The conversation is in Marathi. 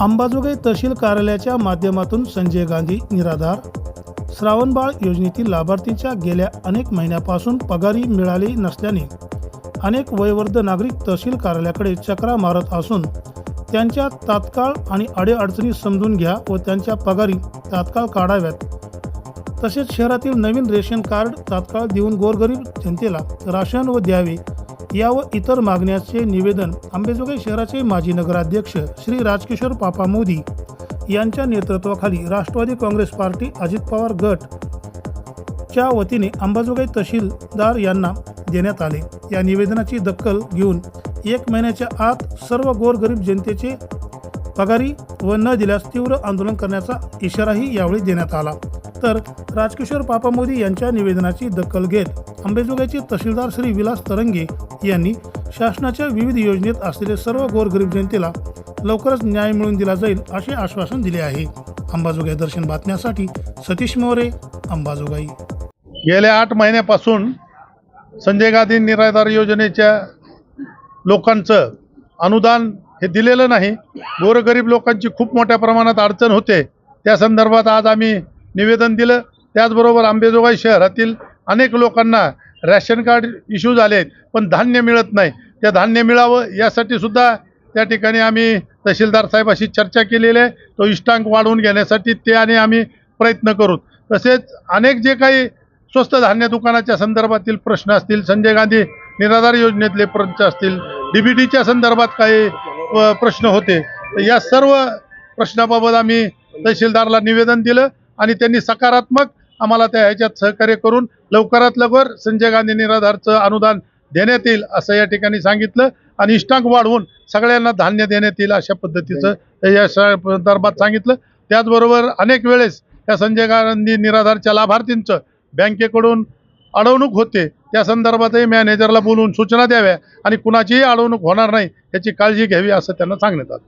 अंबाजोगाई तहसील कार्यालयाच्या माध्यमातून संजय गांधी निराधार. श्रावणबाळ योजनेतील लाभार्थींच्या गेल्या अनेक महिन्यापासून पगारी मिळाली नसल्याने अनेक वयवर्ध नागरिक तहसील कार्यालयाकडे चक्रा मारत असून त्यांच्या तात्काळ आणि अडीअडचणी समजून घ्या व त्यांच्या पगारी तात्काळ काढाव्यात. तसेच शहरातील नवीन रेशन कार्ड तात्काळ देऊन गोरगरीब जनतेला राशन व द्यावे या व इतर मागण्याचे निवेदन आंबेजोगाई शहराचे माजी नगराध्यक्ष श्री राजकिशोर पापा मोदी यांच्या नेतृत्वाखाली राष्ट्रवादी काँग्रेस पार्टी अजित पवार गट च्या वतीने अंबाजोगाई तहसीलदार यांना देण्यात आले. या निवेदनाची दखल घेऊन एक महिन्याच्या आत सर्व गोरगरीब जनतेचे पगारी व न दिल्यास तीव्र आंदोलन करण्याचा इशाराही यावेळी देण्यात आला. तर राजकिशोर पापा मोदी यांच्या निवेदनाची दखल घेत अंबेजोगाईचे तहसीलदार श्री विलास तरंगे यांनी शासनाच्या विविध योजनेत असलेले सर्व गोरगरीब जनतेला लवकरच न्याय मिळवून दिला जाईल असे आश्वासन दिले आहे. अंबाजोगाई दर्शन बातम्यासाठी सतीश मोरे अंबाजोगाई गेल्या आठ महिन्यापासून संजय गांधी निराधार योजनेच्या लोकांचं अनुदान हे दिलेलं नाही. गोरगरीब लोकांची खूप मोठ्या प्रमाणात अडचण होते. त्या संदर्भात आज आम्ही निवेदन दिलं. त्याचबरोबर आंबेजोगाई शहरातील अनेक लोकांना रॅशन कार्ड इश्यू झाले आहेत पण धान्य मिळत नाही. त्या धान्य मिळावं यासाठी सुद्धा त्या ठिकाणी आम्ही तहसीलदार साहेबाशी चर्चा केलेली आहे. तो इष्टांक वाढवून घेण्यासाठी ते आणि आम्ही प्रयत्न करू. तसेच अनेक जे काही स्वस्त धान्य दुकानाच्या संदर्भातील प्रश्न असतील संजय गांधी निराधार योजनेतले प्रश्न असतील डी बी डीच्या संदर्भात काही प्रश्न होते. तर या सर्व प्रश्नाबाबत आम्ही तहसीलदारला निवेदन दिलं. आणि त्यांनी सकारात्मक आम्हाला त्या ह्याच्यात सहकार्य करून लवकरात लवकर संजय गांधी निराधारचं अनुदान देण्यात येईल असं या ठिकाणी सांगितलं. आणि इष्टांक वाढवून सगळ्यांना धान्य देण्यात येईल अशा पद्धतीचं या संदर्भात सांगितलं. त्याचबरोबर अनेक वेळेस त्या संजय गांधी निराधारच्या लाभार्थींचं बँकेकडून अडवणूक होते. त्या संदर्भातही मॅनेजरला बोलवून सूचना द्याव्या आणि कुणाचीही अडवणूक होणार नाही याची काळजी घ्यावी असं त्यांना सांगण्यात आलं.